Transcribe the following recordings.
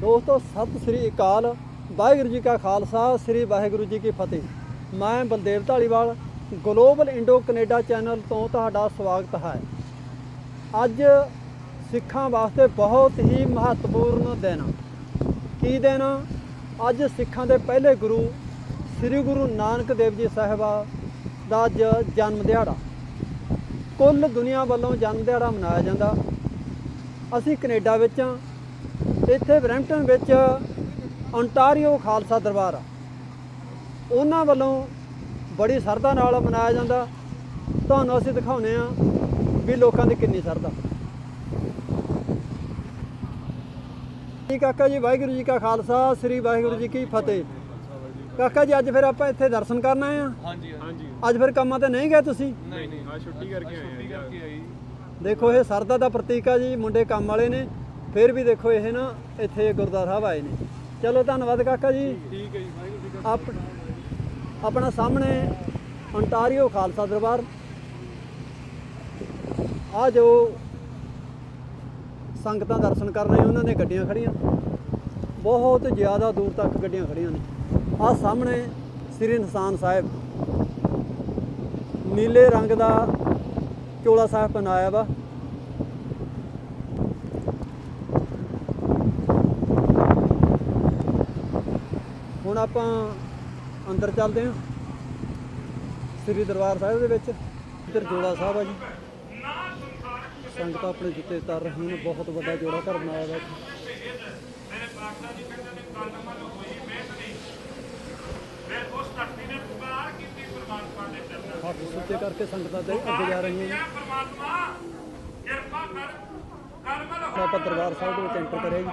ਦੋਸਤੋ, ਸਤਿ ਸ੍ਰੀ ਅਕਾਲ। ਵਾਹਿਗੁਰੂ ਜੀ ਕਾ ਖਾਲਸਾ, ਸ੍ਰੀ ਵਾਹਿਗੁਰੂ ਜੀ ਕੀ ਫਤਿਹ। ਮੈਂ Baldev Dhaliwal, Global Indo Canada channel ਤੋਂ ਤੁਹਾਡਾ ਸਵਾਗਤ ਹੈ। ਅੱਜ ਸਿੱਖਾਂ ਵਾਸਤੇ ਬਹੁਤ ਹੀ ਮਹੱਤਵਪੂਰਨ ਦਿਨ। ਕੀ ਦਿਨ? ਅੱਜ ਸਿੱਖਾਂ ਦੇ ਪਹਿਲੇ ਗੁਰੂ, ਸ੍ਰੀ ਗੁਰੂ ਨਾਨਕ ਦੇਵ ਜੀ ਸਾਹਿਬਾ ਦਾ ਅੱਜ ਜਨਮ ਦਿਹਾੜਾ। ਕੁੱਲ ਦੁਨੀਆ ਵੱਲੋਂ ਜਨਮ ਦਿਹਾੜਾ ਮਨਾਇਆ ਜਾਂਦਾ। ਅਸੀਂ ਕੈਨੇਡਾ ਵਿੱਚ ਇੱਥੇ ਬਰੈਂਪਟਨ ਵਿੱਚ ontario ਖਾਲਸਾ ਦਰਬਾਰ ਆ। ਉਹਨਾਂ ਵੱਲੋਂ ਬੜੀ ਸਰਦਾ ਨਾਲ ਮਨਾਇਆ ਜਾਂਦਾ। ਤੁਹਾਨੂੰ ਅਸੀਂ ਦਿਖਾਉਨੇ ਆ ਵੀ ਲੋਕਾਂ ਦੀ ਕਿੰਨੀ ਸਰਦਾ ਜੀ ਕਾਕਾ ਜੀ ਵਾਹਿਗੁਰੂ ਜੀ ਕਾ ਖਾਲਸਾ ਸ੍ਰੀ ਵਾਹਿਗੁਰੂ ਜੀ ਕੀ ਫਤਿਹ। ਕਾਕਾ ਜੀ ਅੱਜ ਫਿਰ ਆਪਾਂ ਇੱਥੇ ਦਰਸ਼ਨ ਕਰਨ ਆਏ ਆ ਹਾਂਜੀ ਹਾਂਜੀ। ਅੱਜ ਫਿਰ ਕੰਮਾਂ ਤੇ ਨਹੀਂ ਗਏ ਤੁਸੀਂ? ਨਹੀਂ ਨਹੀਂ ਆ ਛੁੱਟੀ ਕਰਕੇ ਆਏ ਛੁੱਟੀ ਕਰਕੇ ਆਈ ਦੇਖੋ ਇਹ ਸਰਦਾ ਦਾ ਪ੍ਰਤੀਕ ਆ ਜੀ ਮੁੰਡੇ ਕੰਮ ਵਾਲੇ ਨੇ। ਫਿਰ ਵੀ ਦੇਖੋ ਇਹ ਨਾ ਇੱਥੇ ਗੁਰਦੁਆਰਾ ਸਾਹਿਬ ਆਏ ਨੇ। ਚਲੋ ਧੰਨਵਾਦ ਕਾਕਾ ਜੀ। ਠੀਕ ਹੈ ਜੀ ਵਾਹਿਗੁਰੂ ਜੀ ਕਾ ਆਪ ਆਪਣਾ ਸਾਹਮਣੇ ontario ਖਾਲਸਾ ਦਰਬਾਰ। ਆ ਜੋ ਸੰਗਤਾਂ ਦਰਸ਼ਨ ਕਰ ਰਹੀਆਂ ਉਹਨਾਂ ਨੇ ਗੱਡੀਆਂ ਖੜੀਆਂ ਬਹੁਤ ਜ਼ਿਆਦਾ ਦੂਰ ਤੱਕ ਗੱਡੀਆਂ ਖੜੀਆਂ ਨੇ। ਆ ਸਾਹਮਣੇ ਸ੍ਰੀ ਨਿਸ਼ਾਨ ਸਾਹਿਬ। ਨੀਲੇ ਰੰਗ ਦਾ ਚੋਲਾ ਸਾਹਿਬ ਬਣਾਇਆ ਵਾ। ਹੁਣ ਆਪਾਂ ਅੰਦਰ ਚੱਲਦੇ ਹਾਂ। ਸ੍ਰੀ ਦਰਬਾਰ ਸਾਹਿਬ ਦੇ ਵਿੱਚ, ਇੱਧਰ ਜੋੜਾ ਸਾਹਿਬ ਆ ਜੀ। ਸੰਗਤਾਂ ਆਪਣੇ ਜੁੱਤੇ ਤਰ ਰਹੀਆਂ ਨੇ, ਬਹੁਤ ਵੱਡਾ ਜੋੜਾ ਘਰ ਬਣਾਇਆ ਹੋਇਆ ਹੱਥ ਸੁੱਤੇ ਕਰਕੇ ਸੰਗਤਾਂ ਦੇ ਅੱਗੇ ਜਾ ਰਹੀਆਂ ਨੇ। ਆਪਾਂ ਦਰਬਾਰ ਸਾਹਿਬ ਦੇ ਵਿੱਚ ਐਂਟਰ ਕਰਿਆ ਜੀ।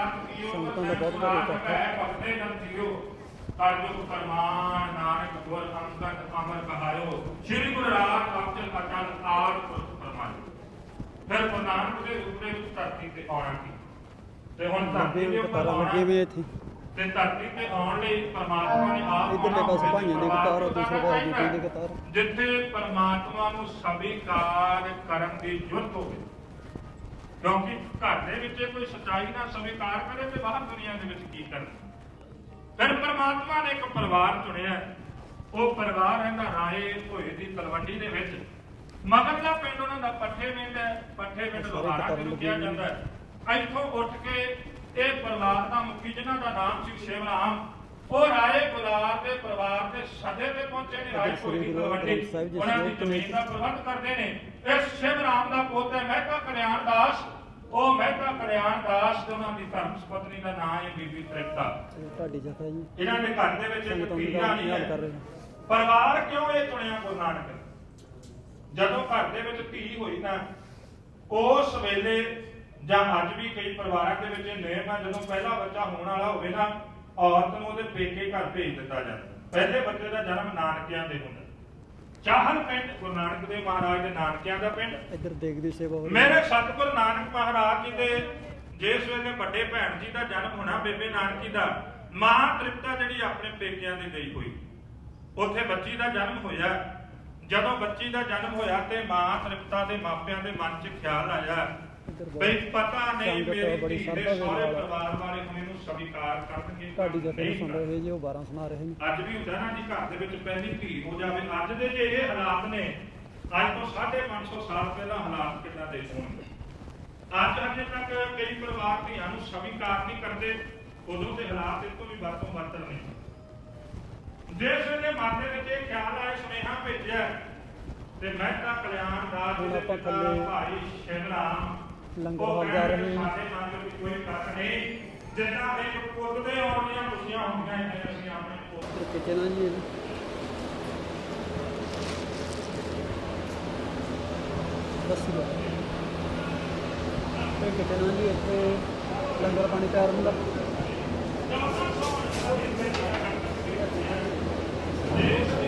ਸੰਗਤਾਂ ਦਾ ਬਹੁਤ ਹੈ। ਹੈ ਭਗਤੇ ਜਨ ਜੀਓ ਕਲਯੁਗ ਕਰਮਾਨ ਨਾਨਕ ਗੁਰ ਅੰਗਦ ਅਮਰ ਕਹਾਇਓ ਸ੍ਰੀ ਗੁਰੂ ਰਾਜ ਅਬਚਲ ਅਟਲ ਆਰ ਫਰਮਾਇਓ ਫਿਰ ਨਾਨਕ ਦੇ ਦੇ ਵਿੱਚ ਧਰਤੀ ਤੇ ਆਉਣਾ ਸੀ ਤੇ ਹੁਣ ਧਰਤੀ ਦੇ ਉੱਪਰ ਲੱਗੇ ਵੀ ਇੱਥੇ ਤੇ ਧਰਤੀ ਤੇ ਆਉਣ ਲਈ ਪਰਮਾਤਮਾ ਨੇ ਆਪ ਇੱਧਰਲੇ ਪਾਸੇ ਭਾਈਆਂ ਦੀ ਕਤਾਰ, ਤੋਂ ਦੂਸਰੇ ਪਾਸੇ ਬੀਬੀਆਂ ਦੀ ਕਤਾਰ। ਜਿੱਥੇ ਪਰਮਾਤਮਾ ਨੂੰ ਸਵੀਕਾਰ ਕਰਨ ਦੀ ਜ਼ਰੂਰਤ ਹੋਵੇ ਕਿਉਂਕਿ ਘਰ ਦੇ ਵਿੱਚ ਕੋਈ ਸਚਾਈ ਨਾਲ ਸਵੀਕਾਰ ਕਰੇ ਤੇ ਬਾਹਰ ਦੁਨੀਆ ਦੇ ਵਿੱਚ ਕੀ ਕਰਨ ਫਿਰ ਪਰਮਾਤਮਾ ਨੇ ਇੱਕ ਪਰਿਵਾਰ ਚੁਣਿਆ। ਉਹ ਪਰਿਵਾਰ ਇਹਦਾ ਰਾਏ ਭੋਏ ਦੀ ਤਲਵੰਡੀ ਦੇ ਵਿੱਚ। ਮਗਰਲਾ ਪਿੰਡ ਉਹਨਾਂ ਦਾ ਪੱਠੇ ਪਿੰਡ ਹੈ ਪੱਠੇ ਪਿੰਡ ਲੋਹਾਰਾ ਜਿਹਨੂੰ ਕਿਹਾ ਜਾਂਦਾ ਹੈ। ਇੱਥੋਂ ਉੱਠ ਕੇ ਇਹ ਪਰਿਵਾਰ ਦਾ ਮੁਖੀ ਜਿਨ੍ਹਾਂ ਦਾ ਨਾਮ ਸੀ ਸ਼ਿਵਰਾਮ ਉਹ ਰਾਏ ਗੁਲਾਬ ਦੇ ਪਰਿਵਾਰ ਦੇ ਸੱਦੇ ਤੇ ਪਹੁੰਚੇ ਨੇ ਰਾਏ ਸਾਹਿਬ ਜੀ ਉਹਨਾਂ ਦੀ ਜ਼ਮੀਨ ਦਾ ਪ੍ਰਬੰਧ ਕਰਦੇ ਨੇ। ਇਸ ਸ਼ਿਵਰਾਮ ਦਾ ਪੁੱਤ ਹੈ ਮਹਿਤਾ ਕਲਿਆਣ ਦਾਸ ਉਹ ਮਹਿਤਾ ਕਲਿਆਣ ਦਾਸ ਤੇ ਉਹਨਾਂ ਦੀ ਧਰਮ ਸੁਪਤਨੀ ਦਾ ਨਾਮ ਹੈ ਬੀਬੀ ਤ੍ਰਿਪਤਾ। ਇਹ ਢਾਡੀ ਜਥਾ ਜੀ। ਇਹਨਾਂ ਦੇ ਘਰ ਦੇ ਵਿੱਚ ਇੱਕ ਰਾਣੀ ਹਾਲ ਹੈ। ਪਰਿਵਾਰ ਕਿਉਂ ਇਹ ਚੁਣਿਆ ਗੁਰੂ ਨਾਨਕ ਜਦੋਂ ਘਰ ਦੇ ਵਿੱਚ ਧੀ ਹੋਈ ਨਾ ਉਸ ਵੇਲੇ ਜਾਂ ਅੱਜ ਵੀ ਕਈ ਪਰਿਵਾਰਾਂ ਦੇ ਵਿੱਚ ਇਹ ਨਿਯਮ ਆ ਜਦੋਂ ਪਹਿਲਾ ਬੱਚਾ ਹੋਣ ਵਾਲਾ ਹੋਵੇ ਨਾ ਔਰਤ ਨੂੰ ਉਹਦੇ ਪੇਕੇ ਘਰ ਭੇਜ ਦਿੱਤਾ ਜਾਂਦਾ। ਪਹਿਲੇ ਬੱਚੇ ਦਾ ਜਨਮ ਨਾਨਕਿਆਂ ਦੇ ਹੁੰਦਾ। ਚਾਹਲ ਪਿੰਡ ਗੁਰੂ ਨਾਨਕ ਦੇਵ ਮਹਾਰਾਜ ਦੇ ਨਾਨਕਿਆਂ ਦਾ ਪਿੰਡ। ਇੱਧਰ ਦੇਗ ਦੀ ਸੇਵਾ ਹੋ ਮੇਰੇ ਸਤਿਗੁਰ ਨਾਨਕ ਮਹਾਰਾਜ ਜੀ ਦੇ ਜਿਸ ਵੇਲੇ ਵੱਡੇ ਭੈਣ ਜੀ ਦਾ ਜਨਮ ਹੋਣਾ ਬੇਬੇ ਨਾਨਕੀ ਦਾ ਮਾਂ ਤ੍ਰਿਪਤਾ ਜਿਹੜੀ ਆਪਣੇ ਪੇਕਿਆਂ ਦੇ ਗਈ ਹੋਈ। ਉੱਥੇ ਬੱਚੀ ਦਾ ਜਨਮ ਹੋਇਆ। ਜਦੋਂ ਬੱਚੀ ਦਾ ਜਨਮ ਹੋਇਆ ਤੇ ਮਾਂ ਤ੍ਰਿਪਤਾ ਦੇ ਮਾਪਿਆਂ ਦੇ ਮਨ 'ਚ ਖਿਆਲ ਆਇਆ। ਬਹੁਤ ਪਤਾ ਨਹੀਂ ਸੰਗਤ ਮੇਰੀ ਬੜੀ ਧੀ ਸ਼ਰਧਾ ਦੇ ਦੇ ਸਹੁਰੇ ਨਾਲ। ਪਰਿਵਾਰ ਵਾਲੇ ਮੈਨੂੰ ਸਵੀਕਾਰ ਕਰਨਗੇ। ਢਾਡੀ ਜਥੇ ਨੂੰ ਨਹੀਂ ਸੁਣ ਰਹੇ ਜੀ ਉਹ 12 ਸੁਣਾ ਰਹੇ ਨੇ। ਅੱਜ ਵੀ ਹੁੰਦਾ ਨਾ ਜੀ ਘਰ ਦੇ ਵਿੱਚ ਪਹਿਲੀ ਧੀ ਹੋ ਜਾਵੇ। ਅੱਜ ਦੇ ਜੇ ਇਹ ਹਾਲਾਤ ਨੇ ਅੱਜ ਤੋਂ 550 ਸਾਲ ਪਹਿਲਾਂ ਹਾਲਾਤ ਕਿੱਦਾਂ ਦੇ ਹੋਣਗੇ? ਅੱਜ ਅਜੇ ਤੱਕ ਕਈ ਪਰਿਵਾਰ ਧੀਆਂ ਨੂੰ ਸਵੀਕਾਰ ਨਹੀਂ ਕਰਦੇ। ਉਦੋਂ ਦੇ ਹਾਲਾਤ ਇਸ ਤੋਂ ਵੀ ਵੱਧ ਤੋਂ ਵੱਧ ਨੇ। ਜਿਸ ਵੇਲੇ ਮਨ ਦੇ ਵਿੱਚ ਇਹ ਖਿਆਲ ਆਇਆ ਸੁਨੇਹਾ ਭੇਜਿਆ ਤੇ ਮਹਿਤਾ ਕਲਿਆਣ ਦਾਸ ਜੀ ਹੁਣ ਦੇ ਆਪਾਂ ਪਿਤਾ ਥੱਲੇ ਭਾਈ ਸ਼ਿਵਰਾਮ ਲੰਗਰ ਹਾਲ ਜਾ ਰਹੇ ਹਾਂ। ਸਾਡੇ ਮਨ ਵਿੱਚ ਕੋਈ ਕੱਖ ਨਹੀਂ। ਜਿੱਦਾਂ ਇੱਕ ਪੁੱਤ ਦੇ ਆਉਣ ਦੀਆਂ ਖੁਸ਼ੀਆਂ ਹੁੰਦੀਆਂ ਨੇ ਅਸੀਂ ਆਪਣੇ ਪੁੱਤ। ਕਿਚਨ ਆ ਜੀ। ਇਹਦੀ ਦੱਸੀ ਲਓ ਇਹ ਕਿਚਨ ਆ ਜੀ ਇੱਥੇ ਲੰਗਰ ਪਾਣੀ ਤਿਆਰ ਹੁੰਦਾ। ਪਾਣੀ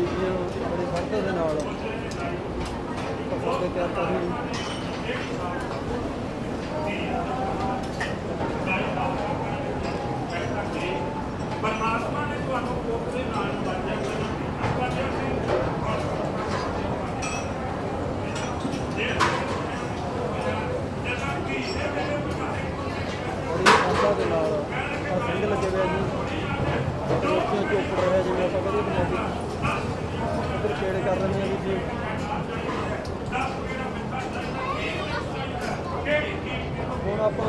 ਬੀਬੀਆਂ ਬੜੇ ਸਾਧੂ ਦੇ ਨਾਲ ਫਸਲ ਦੇ ਕਰਤਾ ਸੀ ਪਰਮਾਤਮਾ ਨੇ ਤੁਹਾਨੂੰ ਕੋਪ ਦੇ ਨਾਲ ਬਾਜਿਆ ਬਾਜਿਆ ਸੀ ਜੇ ਜਦਾਂ ਕਿ ਇਹ ਮੇਰੇ ਬੁਝਾਏ ਸਾਧਾ ਦੇ ਨਾਲ ਸੰਗ ਲੱਗੇ ਹੋਏ ਜੀ ਉੱਚੇ ਉੱਪਰ ਰਿਹਾ ਜਿਵੇਂ ਆਪਾਂ ਕਦੇ ਪੰਜਾਬੀ ਇੱਧਰ ਪੇੜ ਕਰ ਰਹੇ ਨੇ ਜੀ। ਹੁਣ ਆਪਾਂ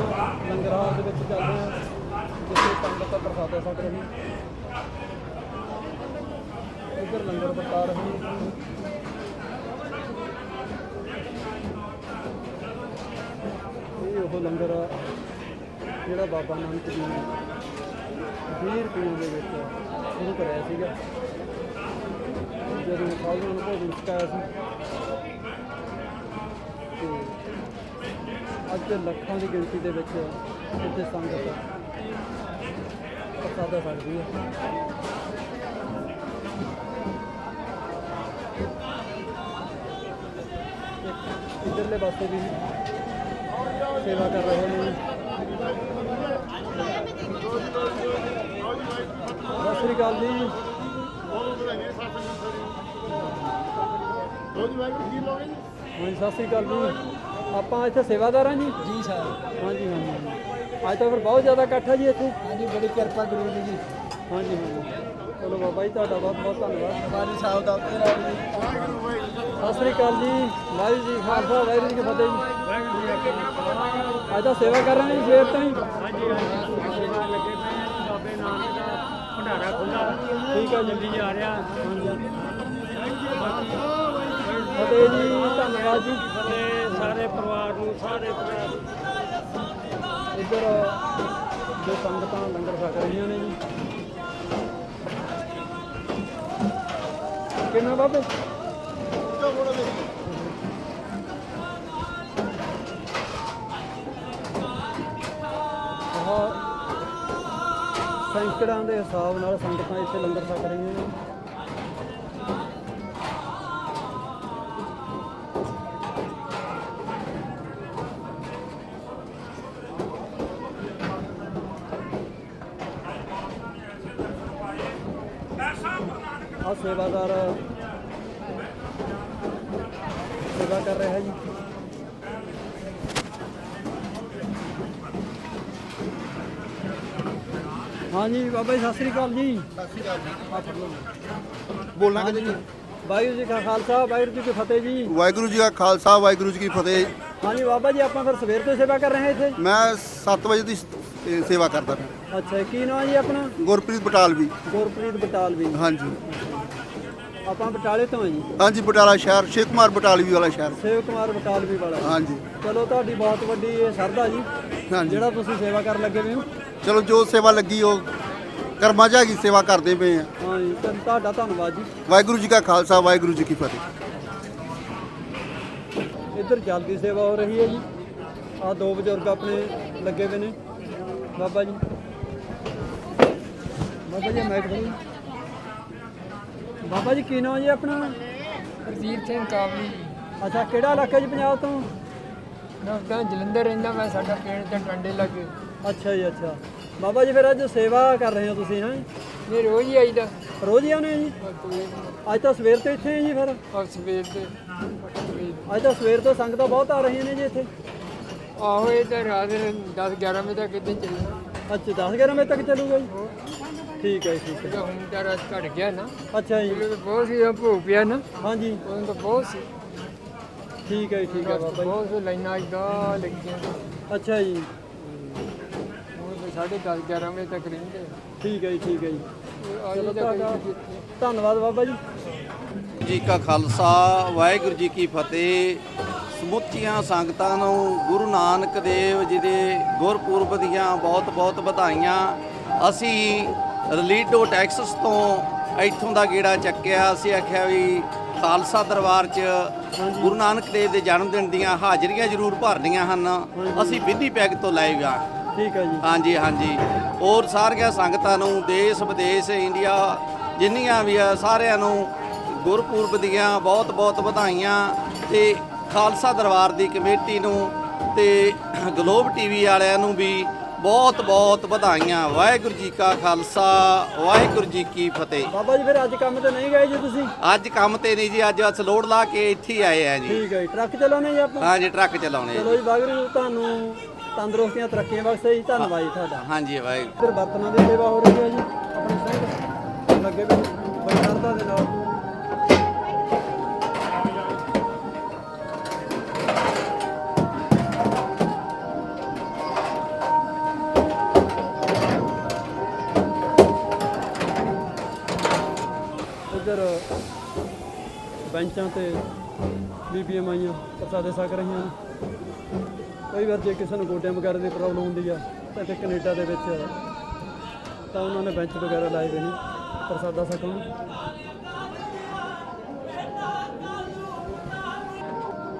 ਲੰਗਰ ਹਾਲ ਦੇ ਵਿੱਚ ਚੱਲਦੇ ਹਾਂ, ਜਿੱਥੇ ਸੰਗਤ ਪ੍ਰਸਾਦਾ ਛਕ ਰਹੀ ਇੱਧਰ ਲੰਗਰ ਵਰਤਾ ਰਹੇ ਨੇ ਉਹ ਲੰਗਰ ਜਿਹੜਾ ਬਾਬਾ ਨਾਨਕ ਜੀ ਨੇ 20 ਰੁਪਏ ਦੇ ਵਿੱਚ ਸ਼ੁਰੂ ਕਰਾਇਆ ਸੀਗਾ। ਜਦੋਂ ਸਾਧੂਆਂ ਨੂੰ ਭੋਜਨ ਛਕਾਇਆ ਸੀ ਤੇ ਅੱਜ ਲੱਖਾਂ ਦੀ ਗਿਣਤੀ ਦੇ ਵਿੱਚ ਇੱਥੇ ਸੰਗਤ ਪ੍ਰਸਾਦਾ ਸਕਦੀ ਹੈ ਇੱਕ ਇੱਧਰਲੇ ਪਾਸੇ ਵੀ ਸੇਵਾ ਕਰ ਰਹੇ ਨੇ ਸਤਿ ਸ੍ਰੀ ਅਕਾਲ ਜੀ। ਹਾਂਜੀ ਸਤਿ ਸ੍ਰੀ ਅਕਾਲ ਜੀ। ਆਪਾਂ ਇੱਥੇ ਸੇਵਾਦਾਰ ਹਾਂ ਜੀ? ਜੀ ਸਰ। ਹਾਂਜੀ ਹਾਂਜੀ ਅੱਜ ਤਾਂ ਫਿਰ ਬਹੁਤ ਜ਼ਿਆਦਾ ਇਕੱਠ ਹੈ ਜੀ ਇੱਥੇ। ਹਾਂਜੀ ਬੜੀ ਕਿਰਪਾ ਗੁਰੂ ਜੀ। ਦੀ ਹਾਂਜੀ ਹਾਂਜੀ। ਚਲੋ ਬਾਬਾ ਜੀ ਤੁਹਾਡਾ ਬਹੁਤ ਬਹੁਤ ਧੰਨਵਾਦ। ਵਾਰੀ ਸਾਹਿਬ ਦਾ ਉੱਤੇ ਰਾਜ ਜੀ। ਸਤਿ ਸ੍ਰੀ ਅਕਾਲ ਜੀ। ਵਾਹਿਗੁਰੂ ਜੀ ਖਾਲਸਾ ਵਾਹਿਗੁਰੂ ਜੀ ਕੀ ਫਤਿਹ ਜੀ। ਅੱਜ ਤਾਂ ਸੇਵਾ ਕਰ ਰਹੇ ਹਾਂ ਜੀ ਸਵੇਰ ਤੋਂ ਹੀ ਭੰਡਾਰਾ ਖੁੱਲਾ ਠੀਕ ਹੈ ਜੀ। ਆ ਰਿਹਾ। ਫਤਿਹ ਜੀ ਧੰਨਵਾਦ ਜੀ। ਤੇ ਸਾਰੇ ਪਰਿਵਾਰ ਨੂੰ ਸਾਰੇ ਪਰਿਵਾਰ ਇੱਧਰ ਜੋ ਸੰਗਤਾਂ ਲੰਗਰ ਛਕ ਰਹੀਆਂ ਨੇ ਜੀ। ਕਿੰਨਾ ਬਾਬੇ? ਸੈਂਕੜਾਂ ਦੇ ਹਿਸਾਬ ਨਾਲ ਸੰਗਤਾਂ ਇੱਥੇ ਲੰਗਰ ਛਕ ਰਹੀਆਂ ਨੇ। ਸੇਵਾਦਾਰ ਸੇਵਾ ਕਰ ਰਿਹਾ ਜੀ। ਹਾਂਜੀ ਬਾਬਾ ਜੀ ਸਤਿ ਸ੍ਰੀ ਅਕਾਲ ਜੀ। ਬੋਲਣਾ ਕਿਤੇ ਜੀ? ਵਾਹਿਗੁਰੂ ਜੀ ਕਾ ਖਾਲਸਾ ਵਾਹਿਗੁਰੂ ਜੀ ਕੀ ਫਤਿਹ ਜੀ। ਵਾਹਿਗੁਰੂ ਜੀ ਕਾ ਖਾਲਸਾ ਵਾਹਿਗੁਰੂ ਜੀ ਕੀ ਫਤਿਹ। ਹਾਂਜੀ ਬਾਬਾ ਜੀ ਆਪਾਂ ਫਿਰ ਸਵੇਰ ਤੋਂ ਸੇਵਾ ਕਰ ਰਹੇ ਹਾਂ ਇੱਥੇ। ਮੈਂ 7 ਵਜੇ ਦੀ ਸੇਵਾ ਕਰਦਾ ਹਾਂ ਅੱਛਾ ਕੀ ਨਾਮ ਜੀ ਆਪਣਾ? ਗੁਰਪ੍ਰੀਤ ਬਟਾਲਵੀ। ਗੁਰਪ੍ਰੀਤ ਬਟਾਲਵੀ। ਹਾਂਜੀ। ਆਪਾਂ ਬਟਾਲੇ ਤੋਂ ਹਾਂ ਜੀ। ਹਾਂਜੀ ਬਟਾਲਾ ਸ਼ਹਿਰ ਸ਼ੇਖ ਕੁਮਾਰ ਬਟਾਲਵੀ ਵਾਲਾ ਸ਼ਹਿਰ। ਸੇਵ ਕੁਮਾਰ ਬਟਾਲਵੀ ਵਾਲਾ। ਹਾਂਜੀ। ਚਲੋ ਤੁਹਾਡੀ ਬਹੁਤ ਵੱਡੀ ਇਹ ਸਰਦਾ ਜੀ। ਹਾਂਜੀ। ਜਿਹੜਾ ਤੁਸੀਂ ਸੇਵਾ ਕਰਨ ਲੱਗੇ ਹੋਏ ਹੋ। ਚਲੋ ਜੋ ਸੇਵਾ ਲੱਗੀ ਉਹ ਕਰਮਾਂ ਹੈਗੀ ਸੇਵਾ ਕਰਦੇ ਪਏ ਆ। ਹਾਂਜੀ ਤਾਂ ਤੁਹਾਡਾ ਧੰਨਵਾਦ ਜੀ। ਵਾਹਿਗੁਰੂ ਜੀ ਕਾ ਖਾਲਸਾ ਵਾਹਿਗੁਰੂ ਜੀ ਕੀ ਫਤਿਹ। ਇੱਧਰ ਜਲਦੀ ਸੇਵਾ ਹੋ ਰਹੀ ਹੈ ਜੀ। ਆ ਦੋ ਬਜ਼ੁਰਗ ਆਪਣੇ ਲੱਗੇ ਹੋਏ ਨੇ। ਬਾਬਾ ਜੀ। ਬਾਬਾ ਜੀ ਮੈਂ ਖੜੀ ਬਾਬਾ ਜੀ ਕੀ ਨਾਮ ਜੀ ਆਪਣਾ? ਹਰਜੀਤ ਸਿੰਘ ਕਾਬਲੀ ਅੱਛਾ ਕਿਹੜਾ ਇਲਾਕਾ ਜੀ ਪੰਜਾਬ ਤੋਂ? ਮੈਂ ਤਾਂ ਜਲੰਧਰ ਰਹਿੰਦਾ ਮੈਂ ਸਾਡਾ ਪਿੰਡ ਤੇ ਟਾਂਡੇ ਲੱਗੇ। ਅੱਛਾ ਜੀ ਅੱਛਾ। ਬਾਬਾ ਜੀ ਫਿਰ ਅੱਜ ਸੇਵਾ ਕਰ ਰਹੇ ਹੋ ਤੁਸੀਂ ਹੈਂ? ਇਹ ਰੋਜ਼ ਹੀ ਆਈਦਾ। ਰੋਜ਼ ਹੀ ਆਉਂਦੇ ਜੀ? ਅੱਜ ਤਾਂ ਸਵੇਰ ਤੋਂ ਇੱਥੇ ਹੈ ਜੀ ਫਿਰ? ਔਰ ਸਵੇਰ ਦੇ ਅੱਜ ਤਾਂ ਸਵੇਰ ਤੋਂ ਸੰਗਤਾਂ ਬਹੁਤ ਆ ਰਹੀਆਂ ਨੇ ਜੀ ਇੱਥੇ। ਆਹੋ ਇਹ ਤਾਂ ਰਾਤ ਦੇ 10 11 ਵਜੇ ਤੱਕ ਇੱਦਾਂ ਚੱਲਦਾ ਅੱਛਾ 10 11 ਵਜੇ ਤੱਕ ਚੱਲੂਗਾ ਜੀ। ਠੀਕ ਹੈ ਜੀ, ਠੀਕ ਹੈ। ਹੁਣ ਤਾਂ ਰਾਤ ਘਟ ਗਿਆ ਨਾ। ਅੱਛਾ ਜੀ। ਪਹਿਲਾਂ ਤਾਂ ਬਹੁਤ ਸੀ ਭੋ ਪਿਆ ਨਾ। ਹਾਂਜੀ। ਉਦੋਂ ਤਾਂ ਬਹੁਤ ਸੀ। ਠੀਕ ਹੈ ਜੀ, ਠੀਕ ਹੈ ਬਾਬਾ ਜੀ। ਬਹੁਤ ਸੀ ਲਾਈਨਾਂ ਇਦਾਂ ਲੱਗੀਆਂ। ਅੱਛਾ ਜੀ। ਹੁਣ ਤਾਂ ਸਾਢੇ 10 11 ਵਜੇ ਤੱਕ ਰਹਿੰਦੇ ਠੀਕ ਹੈ ਜੀ ਠੀਕ ਹੈ ਜੀ। ਚਲੋ ਤੁਹਾਡਾ ਧੰਨਵਾਦ ਬਾਬਾ ਜੀ। ਜੀ ਕਾ ਖਾਲਸਾ ਵਾਹਿਗੁਰੂ ਜੀ ਕੀ ਫਤਿਹ। ਸਮੁੱਚੀਆਂ ਸੰਗਤਾਂ ਨੂੰ ਗੁਰੂ ਨਾਨਕ ਦੇਵ ਜੀ ਦੇ ਗੁਰਪੁਰਬ ਦੀਆਂ ਬਹੁਤ-ਬਹੁਤ ਵਧਾਈਆਂ। ਅਸੀਂ ਰਲੀਡੋ ਟੈਕਸਸ ਤੋਂ ਇੱਥੋਂ ਦਾ ਗੇੜਾ ਚੱਕਿਆ। ਅਸੀਂ ਆਖਿਆ ਵੀ ਖਾਲਸਾ ਦਰਬਾਰ 'ਚ ਗੁਰੂ ਨਾਨਕ ਦੇਵ ਦੇ ਜਨਮ ਦਿਨ ਦੀਆਂ ਹਾਜ਼ਰੀਆਂ ਜ਼ਰੂਰ ਭਰਨੀਆਂ ਹਨ। ਅਸੀਂ ਵਿਧੀਪੈਗ ਤੋਂ ਲਾਏਗਾ ਠੀਕ ਹੈ ਜੀ। ਹਾਂਜੀ ਹਾਂਜੀ। ਔਰ ਸਾਰੀਆਂ ਸੰਗਤਾਂ ਨੂੰ ਦੇਸ਼ ਵਿਦੇਸ਼ ਇੰਡੀਆ ਜਿੰਨੀਆਂ ਵੀ ਆ ਸਾਰਿਆਂ ਨੂੰ ਗੁਰਪੁਰਬ ਦੀਆਂ ਬਹੁਤ-ਬਹੁਤ ਵਧਾਈਆਂ ਤੇ ਖਾਲਸਾ ਦਰਬਾਰ ਦੀ ਕਮੇਟੀ ਨੂੰ ਤੇ ਗਲੋਬ ਟੀਵੀ ਵਾਲਿਆਂ ਨੂੰ ਵੀ ਬਹੁਤ-ਬਹੁਤ ਵਧਾਈਆਂ ਵਾਹਿਗੁਰੂ ਜੀ ਕਾ ਖਾਲਸਾ ਵਾਹਿਗੁਰੂ ਜੀ ਕੀ ਫਤਿਹ। ਬਾਬਾ ਜੀ ਫਿਰ ਅੱਜ ਕੰਮ ਤੇ ਨਹੀਂ ਗਏ ਜੀ ਤੁਸੀਂ? ਅੱਜ ਕੰਮ ਤੇ ਨਹੀਂ ਜੀ ਅੱਜ ਅਸ ਲੋਡ ਲਾ ਕੇ ਇੱਥੇ ਹੀ ਆਏ ਆ ਜੀ। ਠੀਕ ਹੈ ਜੀ ਟਰੱਕ ਚਲਾਉਣੇ ਜੀ ਆਪਾਂ? ਹਾਂਜੀ ਟਰੱਕ ਚਲਾਉਣੇ ਆ ਚਲੋ ਜੀ ਵਾਹਿਗੁਰੂ ਤੁਹਾਨੂੰ ਤੰਦਰੁਸਤੀਆਂ ਤਰੱਕੀਆਂ ਬਖਸ਼ੇ ਜੀ ਧੰਨਵਾਦ ਜੀ ਤੁਹਾਡਾ। ਹਾਂਜੀ ਵਾਹਿਗੁਰੂ। ਫਿਰ ਬਰਤਨਾਂ ਦੀ ਸੇਵਾ ਹੋ ਰਹੀ ਹੈ ਜੀ ਆਪਣੇ ਸਿੰਘ ਲੱਗੇ ਵੀ ਸ਼ਰਧਾ ਦੇ ਨਾਲ। ਬੈਂਚਾਂ ਤੇ ਬੀਬੀਆਂ ਮਾਈਆਂ ਪ੍ਰਸਾਦੇ ਸਕ ਰਹੀਆਂ ਨੇ। ਕਈ ਵਾਰ ਜੇ ਕਿਸੇ ਨੂੰ ਗੋਡਿਆਂ ਵਗੈਰਾ ਦੀ ਪ੍ਰੋਬਲਮ ਹੁੰਦੀ ਆ, ਤਾਂ ਇੱਥੇ ਕੈਨੇਡਾ ਦੇ ਵਿੱਚ ਤਾਂ ਉਹਨਾਂ ਨੇ ਬੈਂਚ ਵਗੈਰਾ ਲਾਏ ਹੋਏ ਨੇ ਪ੍ਰਸਾਦਾ ਛਕਣ।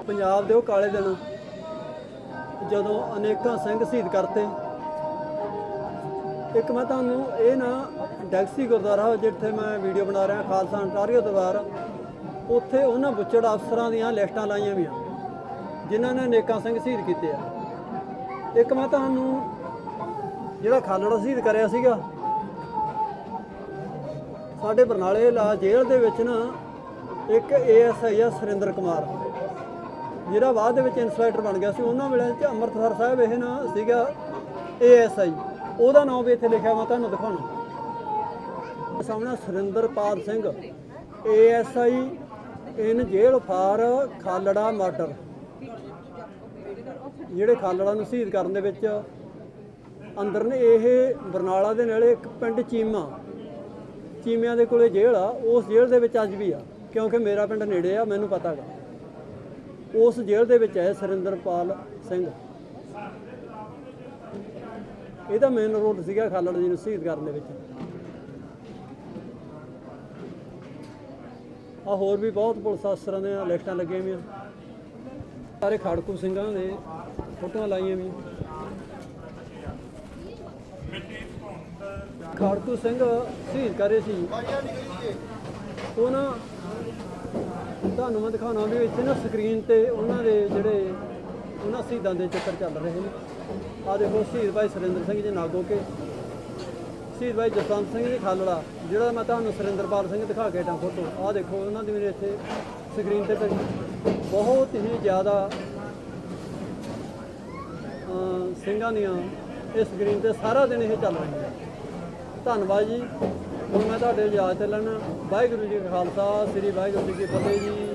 ਪੰਜਾਬ ਦੇ ਉਹ ਕਾਲੇ ਦਿਨ, ਜਦੋਂ ਅਨੇਕਾਂ ਸਿੰਘ ਸ਼ਹੀਦ ਕਰਤੇ। ਇੱਕ ਮੈਂ ਤੁਹਾਨੂੰ ਇਹ ਨਾ, ਡੈਕਸੀ ਗੁਰਦੁਆਰਾ, ਜਿੱਥੇ ਮੈਂ ਵੀਡੀਓ ਬਣਾ ਰਿਹਾ, ਖਾਲਸਾ ਅੰਟਾਰੀਓ ਦਰਬਾਰ। ਉੱਥੇ ਉਹਨਾਂ ਬੁੱਚੜ ਅਫਸਰਾਂ ਦੀਆਂ ਲਿਸਟਾਂ ਲਾਈਆਂ ਵੀ ਜਿਨ੍ਹਾਂ ਨੇ ਅਨੇਕਾਂ ਸਿੰਘ ਸ਼ਹੀਦ ਕੀਤੇ ਆ। ਇੱਕ ਮੈਂ ਤੁਹਾਨੂੰ ਜਿਹੜਾ ਖਾਲੜਾ ਸ਼ਹੀਦ ਕਰਿਆ ਸੀਗਾ, ਸਾਡੇ ਬਰਨਾਲੇ ਲਾ ਜੇਲ੍ਹ ਦੇ ਵਿੱਚ ਨਾ ਇੱਕ ਏਐਸਆਈ ਆ ਸੁਰਿੰਦਰ ਕੁਮਾਰ ਜਿਹੜਾ ਬਾਅਦ ਦੇ ਵਿੱਚ ਇਨਸਪੈਕਟਰ ਬਣ ਗਿਆ ਸੀ। ਉਹਨਾਂ ਵੇਲੇ ਚ ਅੰਮ੍ਰਿਤਸਰ ਸਾਹਿਬ ਇਹ ਨਾ ਸੀਗਾ ਏਐਸਆਈ। ਉਹਦਾ ਨਾਮ ਵੀ ਇੱਥੇ ਲਿਖਿਆ ਮੈਂ ਤੁਹਾਨੂੰ ਦਿਖਾਉਣਾ। ਸਾਹਮਣੇ Surinderpal Singh, ASI in jail for Khalra murder. ਜਿਹੜੇ ਖਾਲੜਾ ਨੂੰ ਸ਼ਹੀਦ ਕਰਨ ਦੇ ਵਿੱਚ ਅੰਦਰ ਨੇ, ਇਹ ਬਰਨਾਲਾ ਦੇ ਨੇੜੇ ਇੱਕ ਪਿੰਡ ਚੀਮਾ। ਚੀਮਿਆਂ ਦੇ ਕੋਲੇ ਜੇਲ੍ਹ ਆ, ਉਸ ਜੇਲ੍ਹ ਦੇ ਵਿੱਚ ਅੱਜ ਵੀ ਆ, ਕਿਉਂਕਿ ਮੇਰਾ ਪਿੰਡ ਨੇੜੇ ਆ, ਮੈਨੂੰ ਪਤਾ ਗਾ। ਉਸ ਜੇਲ੍ਹ ਦੇ ਵਿੱਚ ਹੈ ਸੁਰਿੰਦਰਪਾਲ ਸਿੰਘ। ਇਹਦਾ ਮੇਨ ਰੋਲ ਸੀਗਾ ਖਾਲੜਾ ਜੀ ਨੂੰ ਸ਼ਹੀਦ ਕਰਨ ਦੇ ਵਿੱਚ। ਆ ਹੋਰ ਵੀ ਬਹੁਤ ਪੁਲਿਸ ਅਫਸਰਾਂ ਦੇ ਲਿਸਟਾਂ ਲੱਗੀਆਂ ਹੋਈਆਂ। ਸਾਰੇ ਖੜਕੂ ਸਿੰਘਾਂ ਦੇ ਫੋਟੋਆਂ ਲਾਈਆਂ ਵੀ ਖੜਕੂ ਸਿੰਘ ਸ਼ਹੀਦ ਕਰੇ ਸੀ। ਉਹ ਨਾ ਤੁਹਾਨੂੰ ਮੈਂ ਦਿਖਾਉਣਾ ਵੀ ਇੱਥੇ ਨਾ ਸਕਰੀਨ ਤੇ ਉਹਨਾਂ ਦੇ ਜਿਹੜੇ ਉਹਨਾਂ ਸ਼ਹੀਦਾਂ ਦੇ ਚਿੱਤਰ ਚੱਲ ਰਹੇ ਨੇ। ਆ ਦੇਖੋ ਸ਼ਹੀਦ ਭਾਈ ਸੁਰਿੰਦਰ ਸਿੰਘ ਜੀ ਨਾਗੋ ਕੇ। ਸ਼ਹੀਦ ਭਾਈ ਜਸਵੰਤ ਸਿੰਘ ਜੀ ਖਾਲੜਾ, ਜਿਹੜਾ ਮੈਂ ਤੁਹਾਨੂੰ ਸੁਰਿੰਦਰਪਾਲ ਸਿੰਘ ਦਿਖਾ ਕੇ ਹਟਾਂ ਫੋਟੋ। ਆਹ ਦੇਖੋ, ਉਹਨਾਂ ਦੀ ਮੇਰੇ ਇੱਥੇ ਸਕਰੀਨ ਤੇ ਪਈ। ਬਹੁਤ ਹੀ ਜ਼ਿਆਦਾ ਸਿੰਘਾਂ ਦੀਆਂ ਇਹ ਸਕਰੀਨ ਤੇ ਸਾਰਾ ਦਿਨ ਇਹ ਚੱਲ ਰਹੀਆਂ ਧੰਨਵਾਦ ਜੀ। ਹੁਣ ਮੈਂ ਤੁਹਾਡੇ ਇਜਾਜ਼ਤ ਲੈਣਾ ਵਾਹਿਗੁਰੂ ਜੀ ਕਾ ਖਾਲਸਾ, ਸ੍ਰੀ ਵਾਹਿਗੁਰੂ ਜੀ ਕੀ ਫਤਿਹ ਜੀ।